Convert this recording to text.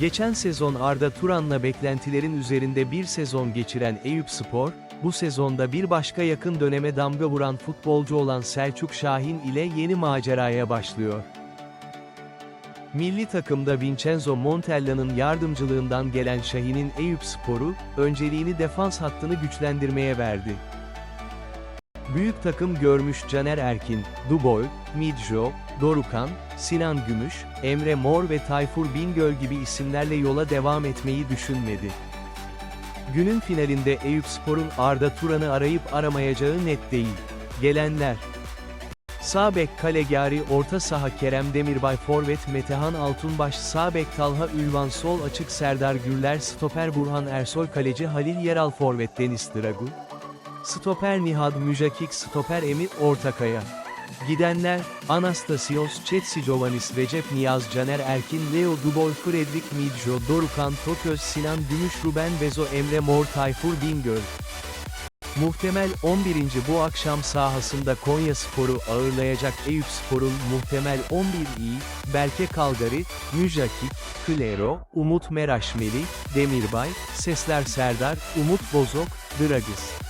Geçen sezon Arda Turan'la beklentilerin üzerinde bir sezon geçiren Eyüp Spor, bu sezonda bir başka yakın döneme damga vuran futbolcu olan Selçuk Şahin ile yeni maceraya başlıyor. Milli takımda Vincenzo Montella'nın yardımcılığından gelen Şahin'in Eyüp Spor'u, önceliğini defans hattını güçlendirmeye verdi. Büyük takım görmüş Caner Erkin, Duboy, Midjo, Dorukan, Sinan Gümüş, Emre Mor ve Tayfur Bingöl gibi isimlerle yola devam etmeyi düşünmedi. Günün finalinde Eyüp Spor'un Arda Turan'ı arayıp aramayacağı net değil. Gelenler Sağ bek Kalegari Orta saha Kerem Demirbay Forvet Metehan Altunbaş Sağ bek Talha Ülvan Sol açık Serdar Gürler Stoper Burhan Ersoy Kaleci Halil Yeral Forvet Deniz Dragu Stoper Nihad Müjakik Stoper Emir Ortakaya Gidenler, Anastasios Çetsigiovannis Recep Niyaz Caner Erkin Leo Duboy Fredrik Midjo Dorukan Toköz Sinan Gümüş Ruben Bezo Emre Mor Tayfur Bingöl Muhtemel 11. bu akşam sahasında Konya Sporu ağırlayacak Eyüp Spor'un muhtemel 11'i, Berke Kalgari, Müjaki, Klero, Umut Meraşmeli, Demirbay, Sesler Serdar, Umut Bozok, Dragiz.